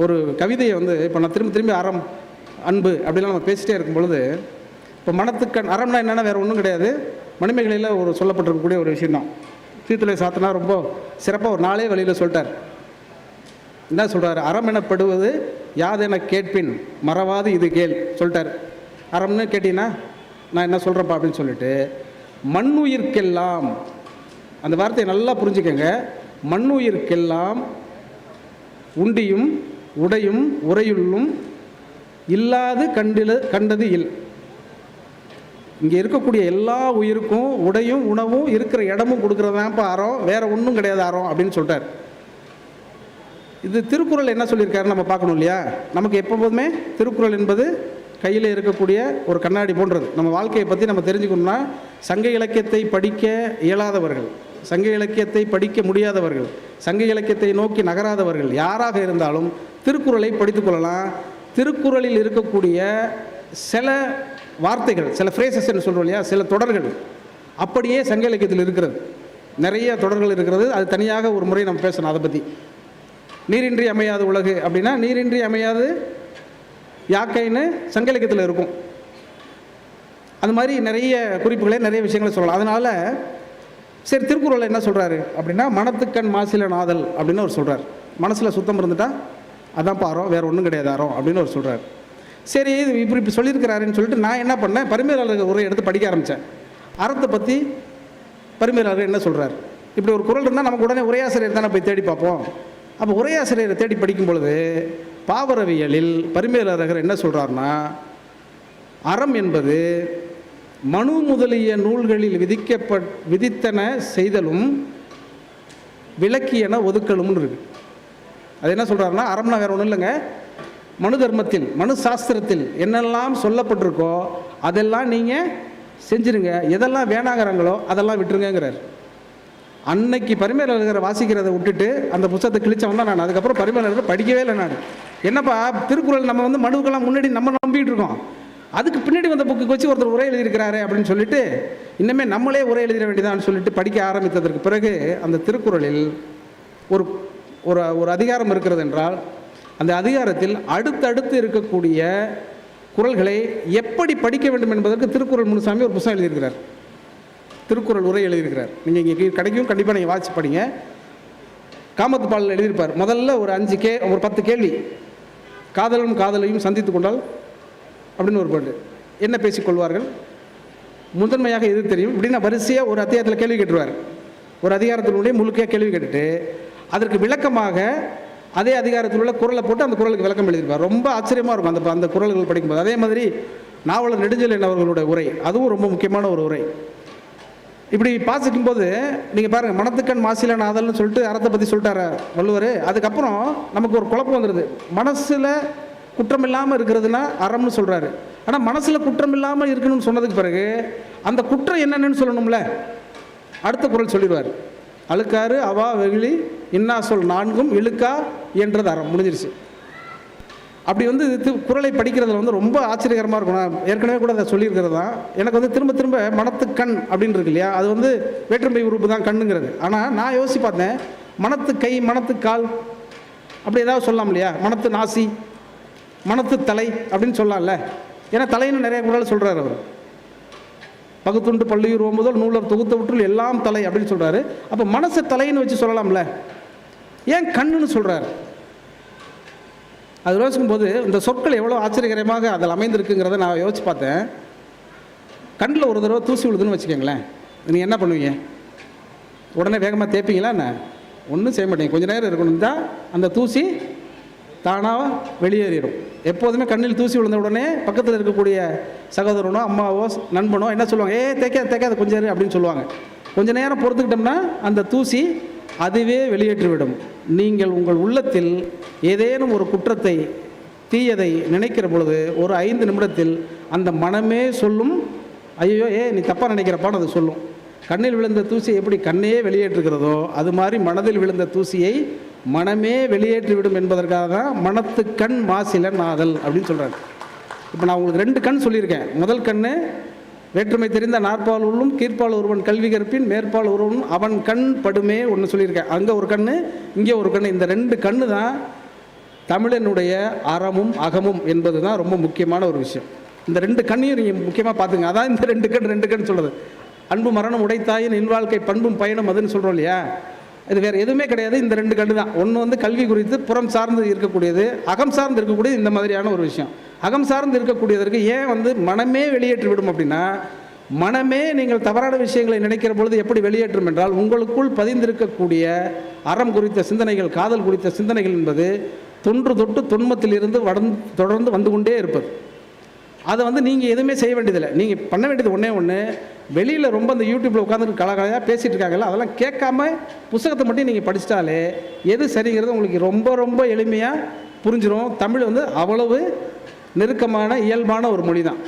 ஒரு கவிதையை வந்து இப்போ நான் திரும்ப திரும்பி அறம் அன்பு அப்படிலாம் நம்ம பேசிட்டே இருக்கும் பொழுது இப்போ மனத்துக்கண் அறம்னா என்னென்னா வேறு ஒன்றும் கிடையாது. மணிமேகலையில் ஒரு சொல்லப்பட்டிருக்கக்கூடிய ஒரு விஷயம் தான் சீத்துளை சாத்தனா ரொம்ப சிறப்பாக ஒரு நாளே வழியில் சொல்லிட்டார். என்ன சொல்கிறார் அறம் எனப்படுவது யாதென கேட்பின் மறவாது இது கேள் சொல்லிட்டார். அறம்னு கேட்டீங்கன்னா நான் என்ன சொல்கிறேன்ப்பா அப்படின்னு சொல்லிட்டு மண்ணுயிர்க்கெல்லாம் அந்த வார்த்தையை நல்லா புரிஞ்சுக்கங்க. மண்ணுயிர்க்கெல்லாம் உண்டியும் உடையும் உரையுள்ளும் இல்லாது கண்டில கண்டது இல். இங்கே இருக்கக்கூடிய எல்லா உயிருக்கும் உடையும் உணவும் இருக்கிற இடமும் கொடுக்குறதான்ப்பா அறம் வேறு ஒன்றும் கிடையாது அறம் அப்படின்னு சொல்லிட்டார் இது திருக்குறள் என்ன சொல்லியிருக்காரு நம்ம பார்க்கணும் இல்லையா? நமக்கு எப்போதுமே திருக்குறள் என்பது கையில் இருக்கக்கூடிய ஒரு கண்ணாடி போன்றது. நம்ம வாழ்க்கையை பற்றி நம்ம தெரிஞ்சுக்கணும்னா சங்க இலக்கியத்தை படிக்க இயலாதவர்கள் சங்க இலக்கியத்தை படிக்க முடியாதவர்கள் சங்க இலக்கியத்தை நோக்கி நகராதவர்கள் யாராக இருந்தாலும் திருக்குறளை படித்துக்கொள்ளலாம் திருக்குறளில் இருக்கக்கூடிய சில வார்த்தைகள் சில ஃப்ரேசஸ் என்று சொல்கிறோம் இல்லையா? சில தொடர்கள் அப்படியே சங்க இலக்கியத்தில் இருக்கிறது. நிறைய தொடர்கள் இருக்கிறது. அது தனியாக ஒரு முறை நம்ம பேசணும் அதை பற்றி நீரின்றி அமையாது உலகு அப்படின்னா நீரின்றி அமையாது யாக்கைன்னு சங்க இலக்கியத்தில் இருக்கும். அது மாதிரி நிறைய குறிப்புகளே நிறைய விஷயங்களை சொல்லலாம். அதனால் சரி திருக்குறளில் என்ன சொல்கிறாரு அப்படின்னா மனத்துக்கண் மாசில நாதல் அப்படின்னு அவர் சொல்கிறார் மனசில் சுத்தம் இருந்துட்டால் அதான் பாரம் வேறு ஒன்றும் கிடையாது அறம் அப்படின்னு அவர் சொல்கிறார் சரி இது இப்படி இப்படி சொல்லியிருக்கிறாருன்னு சொல்லிட்டு நான் என்ன பண்ணேன்? பரிமையாளர் உரை எடுத்து படிக்க ஆரம்பித்தேன் அறத்தை பற்றி பரிமையாளர் என்ன சொல்கிறார் இப்படி ஒரு குரல் இருந்தால் நமக்கு உடனே உரையாசிரியர் தானே போய் தேடி பார்ப்போம். அப்போ உரையாசிரியரை தேடி படிக்கும் பொழுது பாவரவியலில் பரிமையாளர் என்ன சொல்கிறாருன்னா அறம் என்பது மனு முதலிய நூல்களில் விதிக்கப்பட் விதித்தன செய்தலும் விளக்கியன ஒதுக்கலும்னு இருக்குது அது என்ன சொல்கிறாருன்னா அறம்னா வேறு ஒன்றும் இல்லைங்க. மனு தர்மத்தில் மனு சாஸ்திரத்தில் என்னெல்லாம் சொல்லப்பட்டிருக்கோ அதெல்லாம் நீங்கள் செஞ்சுருங்க. எதெல்லாம் வேணாங்கிறாங்களோ அதெல்லாம் விட்டுருங்கங்கிறார். அன்னைக்கு பரிமையாளர் வாசிக்கிறதை விட்டுட்டு அந்த புத்தகத்தை கிழிச்சவன் தான் நான். அதுக்கப்புறம் பரிமையாளர் படிக்கவே இல்லை நான். என்னப்பா திருக்குறள் நம்ம வந்து மனுவுக்கெல்லாம் முன்னாடி நம்ம நம்பிட்டு இருக்கோம். அதுக்கு பின்னாடி வந்த புக்கு வச்சு ஒருத்தர் உரை எழுதியிருக்கிறாரு அப்படின்னு சொல்லிட்டு இன்னுமே நம்மளே உரை எழுதிட வேண்டியதான்னு சொல்லிட்டு படிக்க ஆரம்பித்ததற்கு பிறகு அந்த திருக்குறளில் ஒரு ஒரு ஒரு அதிகாரம் இருக்கிறது என்றால் அந்த அதிகாரத்தில் அடுத்தடுத்து இருக்கக்கூடிய குரல்களை எப்படி படிக்க வேண்டும் என்பதற்கு திருக்குறள் முனுசாமி ஒரு புத்தகம் எழுதியிருக்கிறார். திருக்குறள் உரை எழுதியிருக்கிறார். நீங்கள் இங்கே கிடைக்கும் கண்டிப்பாக நீங்கள் வாட்சி படிங்க. காமத்து பாலில் எழுதியிருப்பார். முதல்ல ஒரு அஞ்சு கே ஒரு பத்து கேள்வி. காதலும் காதலையும் சந்தித்து கொண்டால் அப்படின்னு ஒரு பாட்டு. என்ன பேசிக்கொள்வார்கள் முதன்மையாக எது தெரியும்? இப்படின்னா வரிசையாக ஒரு அத்தியாயத்தில் கேள்வி கேட்டுருவார். ஒரு அதிகாரத்தினுடைய முழுக்கையாக கேள்வி கேட்டுட்டு அதற்கு விளக்கமாக அதே அதிகாரத்தில் உள்ள குரலை போட்டு அந்த குரலுக்கு விளக்கம் எழுதியிருப்பார். ரொம்ப ஆச்சரியமாக இருக்கும் அந்த அந்த குரல்கள் படிக்கும்போது. அதே மாதிரி நாவலர் நெடுஞ்செழியன் அவர்களுடைய உரை. அதுவும் ரொம்ப முக்கியமான ஒரு உரை. இப்படி பாசிக்கும் போது நீங்கள் பாருங்கள் மனத்துக்கண் மாசில நாதல்னு சொல்லிட்டு அறத்தை பற்றி சொல்லிட்டார வள்ளுவர்? அதுக்கப்புறம் நமக்கு ஒரு குழப்பம் வந்துடுது மனசில் குற்றம் இல்லாமல் இருக்கிறதுனா அறம்னு சொல்கிறாரு ஆனால் மனசில் குற்றம் இல்லாமல் இருக்கணும்னு சொன்னதுக்கு பிறகு அந்த குற்றம் என்னென்னு சொல்லணும்ல? அடுத்த குரல் சொல்லிடுவார். அழுக்காறு அவா வெகுளி இன்னா சொல் நான்கும் இழுக்கா என்றது அறம். முடிஞ்சிருச்சு. அப்படி வந்து இது குரலை படிக்கிறதுல வந்து ரொம்ப ஆச்சரியகரமாக இருக்கும். நான் ஏற்கனவே கூட அதை சொல்லியிருக்கிறது தான். எனக்கு வந்து திரும்ப திரும்ப மனத்து கண் அப்படின்னு இருக்கு இல்லையா? அது வந்து வேற்றுமை உறுப்பு தான் கண்ணுங்கிறது. ஆனால் நான் யோசிச்சு பார்த்தேன் மனத்து கை மனத்து கால் அப்படி ஏதாவது சொல்லலாம் இல்லையா? மனத்து நாசி மனத்து தலை அப்படின்னு சொல்லலாம்ல. ஏன்னா தலைன்னு நிறைய குரல் சொல்கிறார் அவர். பகுத்துண்டு பள்ளியூர் ஓம்புதல் நூலர் தொகுத்த விட்டுள் எல்லாம் தலை அப்படின்னு சொல்கிறாரு அப்போ மனசை தலைன்னு வச்சு சொல்லலாம்ல. ஏன் கண்ணுன்னு சொல்கிறார் அது யோசிக்கும் போது இந்த சொற்கள் எவ்வளோ ஆச்சரியகரமாக அதில் அமைந்திருக்குங்கிறத நான் யோசிச்சு பார்த்தேன். கண்ணில் ஒரு தடவை தூசி விழுதுன்னு வச்சுக்கோங்களேன். நீங்கள் என்ன பண்ணுவீங்க? உடனே வேகமாக தேய்ப்பீங்களா என்ன? ஒன்றும் செய்ய மாட்டீங்க. கொஞ்சம் நேரம் இருக்கணும். தான் அந்த தூசி தானாக வெளியேறிடும். எப்போதுமே கண்ணில் தூசி விழுந்த உடனே பக்கத்தில் இருக்கக்கூடிய சகோதரனோ அம்மாவோ நண்பனோ என்ன சொல்லுவாங்க? ஏ தேய்க்காது தேய்க்காது கொஞ்சம் அப்படின்னு சொல்லுவாங்க. கொஞ்சம் நேரம் பொறுத்துக்கிட்டோம்னா அந்த தூசி அதுவே வெளியேற்றிவிடும். நீங்கள் உங்கள் உள்ளத்தில் ஏதேனும் ஒரு குற்றத்தை தீயதை நினைக்கிற பொழுது ஒரு ஐந்து நிமிடத்தில் அந்த மனமே சொல்லும் ஐயோ ஏ நீ தப்பாக நினைக்கிறப்பான்னு அது சொல்லும். கண்ணில் விழுந்த தூசியை எப்படி கண்ணையே வெளியேற்றுகிறதோ அது மாதிரி மனதில் விழுந்த தூசியை மனமே வெளியேற்றிவிடும் என்பதற்காக தான் மனத்து கண் மாசில நாதல் அப்படின்னு சொல்கிறாங்க இப்போ நான் உங்களுக்கு ரெண்டு கண் சொல்லியிருக்கேன். முதல் கண்ணு வேற்றுமை தெரிந்த நாற்பால் உள்ளும் கீழ்ப்பால் ஒருவன் கல்வி கற்பின் மேற்பால் ஒருவன் அவன் கண் படுமே ஒன்று சொல்லியிருக்கேன். அங்கே ஒரு கண் இங்கே ஒரு கண்ணு. இந்த ரெண்டு கண்ணு தான் தமிழனுடைய அறமும் அகமும் என்பது தான் ரொம்ப முக்கியமான ஒரு விஷயம். இந்த ரெண்டு கண்ணையும் நீங்கள் முக்கியமாக பார்த்துங்க அதான் இந்த ரெண்டு கண் ரெண்டு கண் சொல்கிறது அன்பு மரணம் உடைத்தாயின் இல்வாழ்க்கை பண்பும் பயணம் அதுன்னு சொல்கிறோம் இல்லையா? இது வேறு எதுவுமே கிடையாது. இந்த ரெண்டு கண்டு தான் ஒன்று வந்து கல்வி குறித்து புறம் சார்ந்து இருக்கக்கூடியது அகம் சார்ந்து இருக்கக்கூடியது இந்த மாதிரியான ஒரு விஷயம். அகம் சார்ந்து இருக்கக்கூடியதற்கு ஏன் வந்து மனமே வெளியேற்றி விடும் அப்படின்னா மனமே நீங்கள் தவறான விஷயங்களை நினைக்கிற பொழுது எப்படி வெளியேற்றும் என்றால் உங்களுக்குள் பதிந்திருக்கக்கூடிய அறம் குறித்த சிந்தனைகள் காதல் குறித்த சிந்தனைகள் என்பது தொன்று தொட்டு தொன்மத்திலிருந்து வடந்து தொடர்ந்து வந்து கொண்டே இருப்பது. அதை வந்து நீங்கள் எதுவுமே செய்ய வேண்டியதில்லை. நீங்கள் பண்ண வேண்டியது ஒன்றே ஒன்று வெளியில் ரொம்ப அந்த யூடியூப்பில் உட்காந்துட்டு கலகலையாக பேசிகிட்டு இருக்காங்கல்ல அதெல்லாம் கேட்காம புஸ்தகத்தை மட்டும் நீங்கள் படிச்சிட்டாலே எது சரிங்கிறது உங்களுக்கு ரொம்ப ரொம்ப எளிமையாக புரிஞ்சிடும் தமிழ் வந்து அவ்வளவு நெருக்கமான இயல்பான ஒரு மொழி தான்